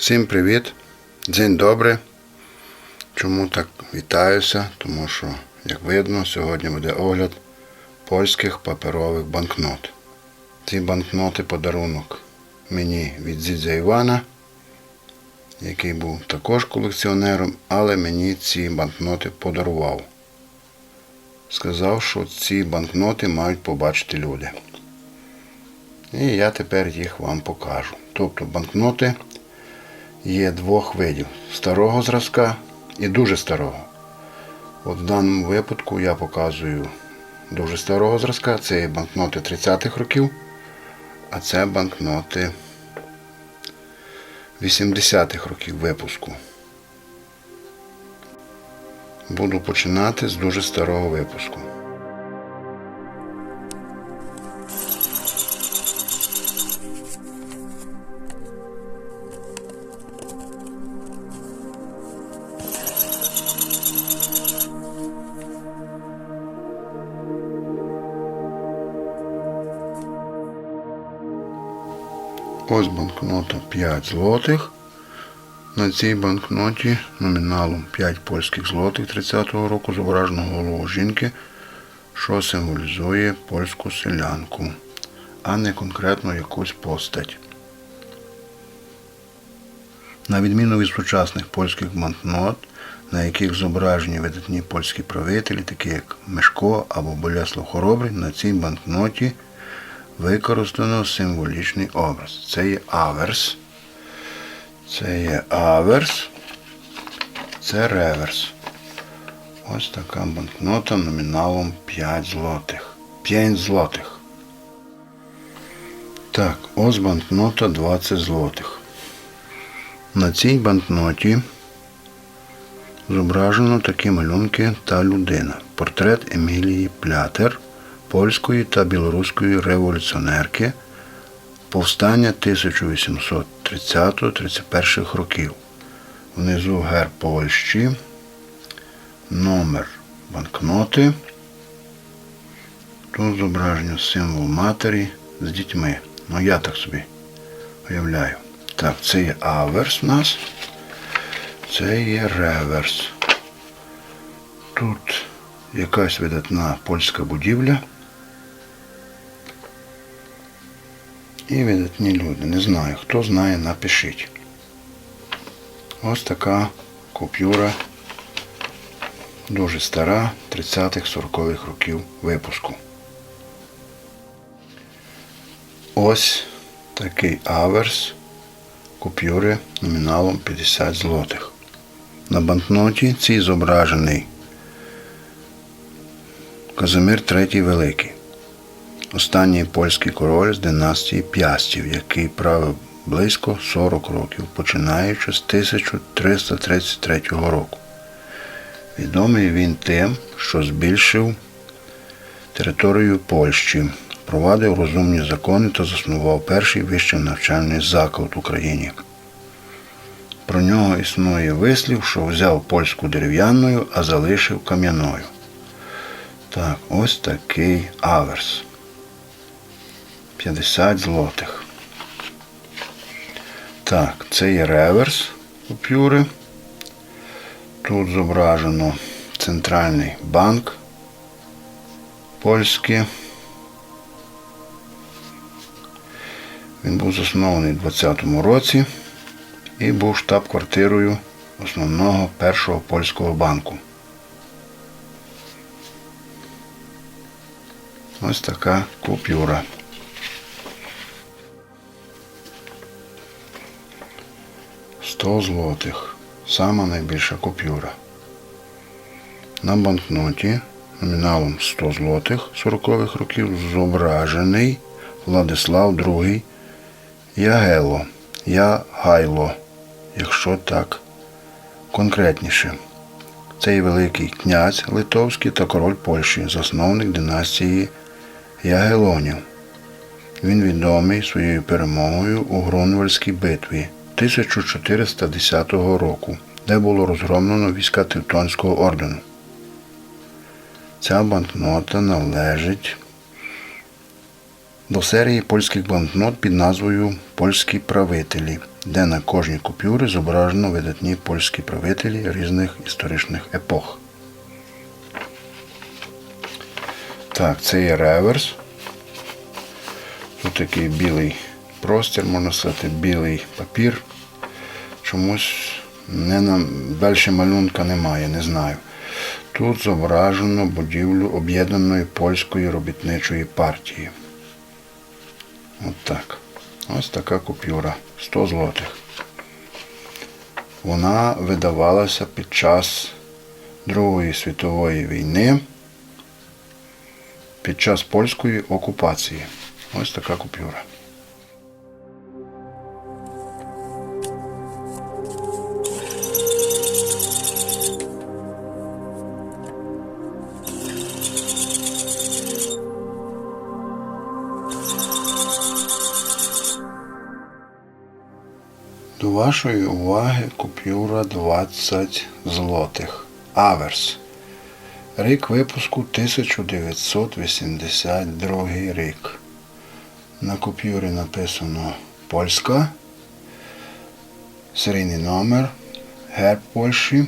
Всім привіт! День добрий. Чому так вітаюся? Тому що, як видно, сьогодні буде огляд польських паперових банкнот. Ці банкноти подарунок мені від Зідзя Івана, який був також колекціонером, але мені ці банкноти подарував. Сказав, що ці банкноти мають побачити люди. І я тепер їх вам покажу. Тобто банкноти є двох видів старого зразка і дуже старого. От в даному випадку я показую дуже старого зразка. Це є банкноти 30-х років, а це банкноти 80-х років випуску. Буду починати з дуже старого випуску. Ось банкнота 5 злотих. На цій банкноті номіналом 5 польських злотих 30-го року зображено голову жінки, що символізує польську селянку, а не конкретно якусь постать. На відміну від сучасних польських банкнот, на яких зображені видатні польські правителі, такі як Мешко або Болеслав Хоробрий, на цій банкноті використано символічний образ. Це є аверс. Це є аверс. Це реверс. Ось така банкнота номіналом 5 злотих. 5 злотих. Так, ось банкнота 20 злотих. На цій банкноті зображено такі малюнки та людина. Портрет Емілії Плятер польської та білоруської революціонерки повстання 1830-31 років. Внизу герб Польщі, номер банкноти. Тут зображено символ матері з дітьми. Ну я так собі уявляю. Так, це є аверс у нас. Це є реверс. Тут якась видатна польська будівля. І видатні люди. Не знаю, хто знає, напишіть. Ось така купюра. Дуже стара, 30-х-40-х років випуску. Ось такий аверс купюри номіналом 50 злотих. На банкноті цій зображений Казимир III Великий останній польський король з династії П'ястів, який правив близько 40 років, починаючи з 1333 року. Відомий він тим, що збільшив територію Польщі, провадив розумні закони та заснував перший вищий навчальний заклад в Україні. Про нього існує вислів, що взяв польську дерев'яною, а залишив кам'яною. Так, ось такий аверс. 50 злотих. Так, це є реверс купюри. Тут зображено Центральний банк польський. Він був заснований у 20-му році і був штаб-квартирою основного першого польського банку. Ось така купюра. Сто злотих. Сама найбільша купюра. На банкноті номіналом 100 злотих 40-х років зображений Владислав II Ягело. Ягайло, якщо так конкретніше. Цей великий князь Литовський та король Польщі, засновник династії Ягелонів. Він відомий своєю перемогою у Грунвальській битві 1410 року, де було розгромлено війська Тевтонського ордену. Ця банкнота належить до серії польських банкнот під назвою Польські правителі де на кожній купюрі зображено видатні польські правителі різних історичних епох. Так, це є реверс. Тут такий білий простір, можна сказати, білий папір. Чомусь не на... далі малюнка немає, не знаю. Тут зображено будівлю об'єднаної польської робітничої партії. От так. Ось така купюра. 100 злотих. Вона видавалася під час Другої світової війни, під час польської окупації. Ось така купюра. Вашої уваги купюра 20 злотих. Аверс. Рік випуску 1982 рік. На купюрі написано Польська. Серійний номер. Герб Польщі.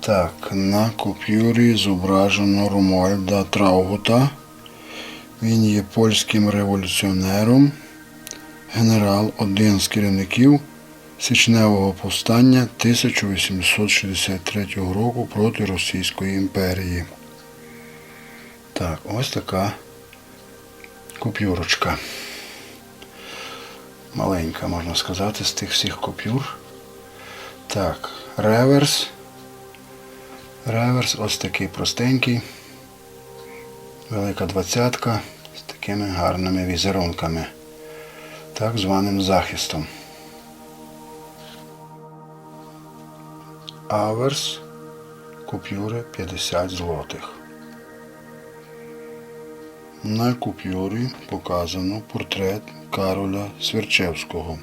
Так, на купюрі зображено Ромольда Траугута. Він є польським революціонером генерал, один з керівників Січневого повстання 1863 року проти Російської імперії. Так, ось така купюрочка. Маленька, можна сказати, з тих всіх купюр. Так, реверс. Реверс ось такий простенький. Велика двадцятка з такими гарними візерунками так званим захистом. Аверс купюри 50 злотих. На купюрі показано портрет Кароля Сверчевського,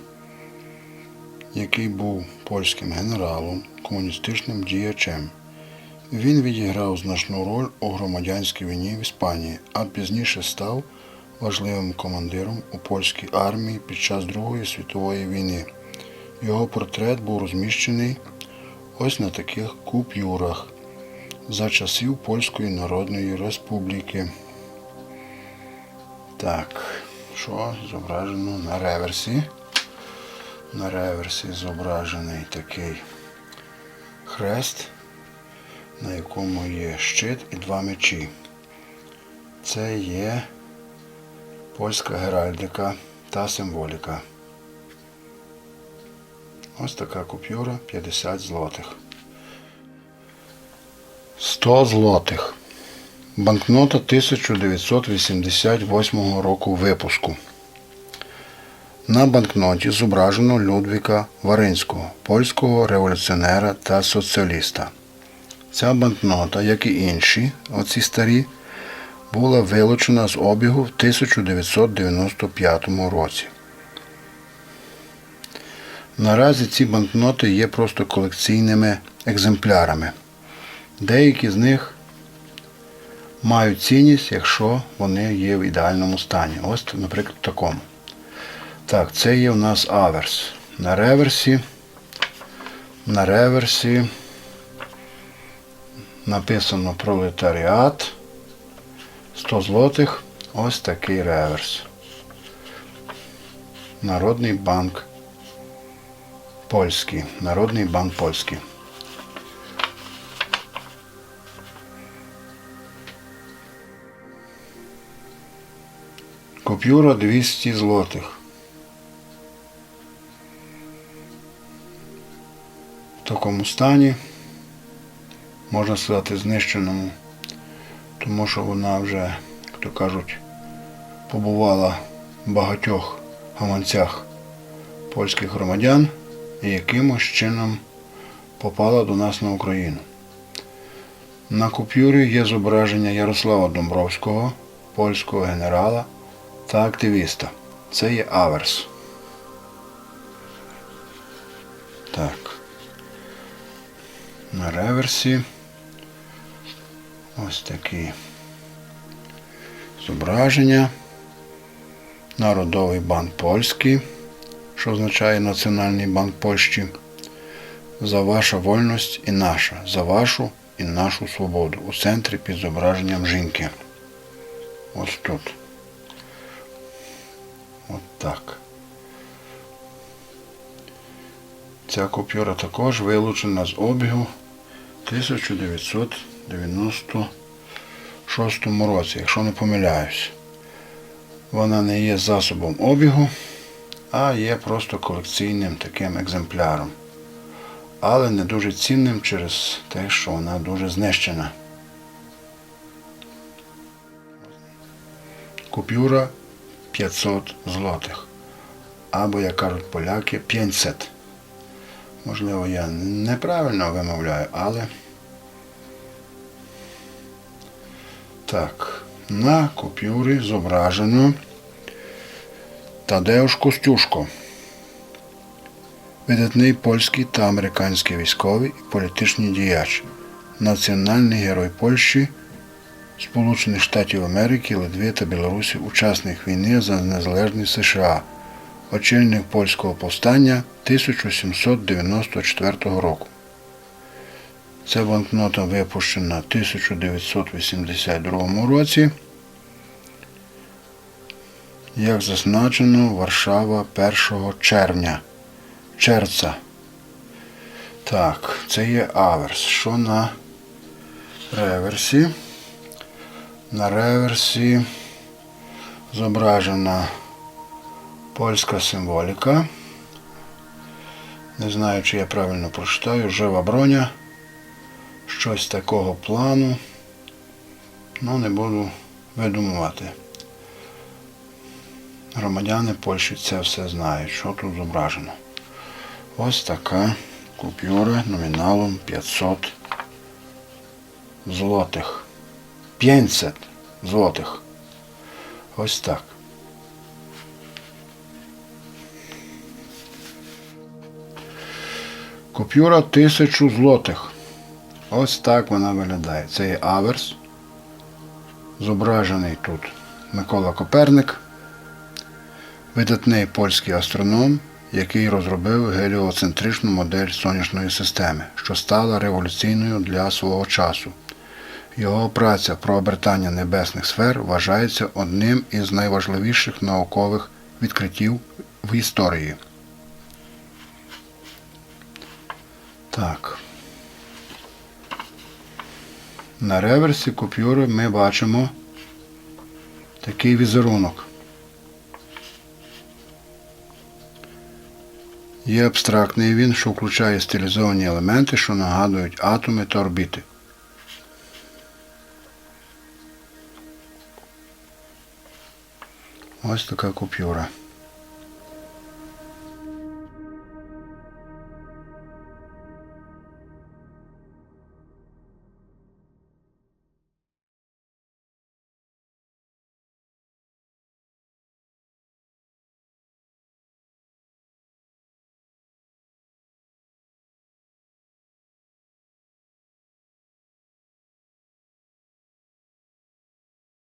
який був польським генералом, комуністичним діячем. Він відіграв значну роль у громадянській війні в Іспанії, а пізніше став важливим командиром у польській армії під час Другої світової війни. Його портрет був розміщений ось на таких купюрах за часів Польської Народної Республіки. Так, що зображено на реверсі? На реверсі зображений такий хрест, на якому є щит і два мечі. Це є польська геральдика та символіка. Ось така купюра 50 злотих. 100 злотих. Банкнота 1988 року випуску. На банкноті зображено Людвіка Варинського, польського революціонера та соціаліста. Ця банкнота, як і інші, оці старі, була вилучена з обігу в 1995 році. Наразі ці банкноти є просто колекційними екземплярами. Деякі з них мають цінність, якщо вони є в ідеальному стані. Ось, наприклад, в такому. Так, це є у нас аверс. На реверсі. На реверсі написано пролетаріат. 100 злотих. Ось такий реверс. Народний банк польський. Народний банк польський. Купюра 200 злотих. В такому стані, можна сказати, знищеному, тому що вона вже, як то кажуть, побувала в багатьох гаманцях польських громадян і якимось чином попала до нас на Україну. На купюрі є зображення Ярослава Домбровського, польського генерала та активіста. Це є аверс. Так. На реверсі ось такі зображення. Народовий банк польський. що означає Національний банк Польщі. За ваша вольність і наша, за вашу і нашу свободу. У центрі під зображенням жінки. Ось тут. От так. Ця купюра також вилучена з обігу 1996 році, якщо не помиляюсь. Вона не є засобом обігу, а є просто колекційним таким екземпляром. Але не дуже цінним через те, що вона дуже знищена. Купюра 500 злотих. Або, як кажуть поляки, 500. Можливо, я неправильно вимовляю, але. Так, на купюрі зображено Тадеуш Костюшко. Видатний польський та американський військовий і політичний діяч, національний герой Польщі, Сполучених Штатів Америки, Литви та Білорусі, учасник війни за незалежність США, очільник польського повстання 1794 року. Ця банкнота випущена в 1982 році. Як зазначено, Варшава 1 червня. Черця. Так, це є аверс. Що на реверсі? На реверсі зображена польська символіка. Не знаю, чи я правильно прочитаю. Жива броня. Щось такого плану. Ну, не буду видумувати. Громадяни Польщі це все знають, що тут зображено. Ось така купюра номіналом 500 злотих. 500 злотих. Ось так. Купюра 1000 злотих. Ось так вона виглядає. Це є аверс. Зображений тут Микола Коперник, видатний польський астроном, який розробив геліоцентричну модель сонячної системи, що стала революційною для свого часу. Його праця про обертання небесних сфер вважається одним із найважливіших наукових відкриттів в історії. Так. На реверсі купюри ми бачимо такий візерунок. Є абстрактний він, що включає стилізовані елементи, що нагадують атоми та орбіти. Ось така купюра.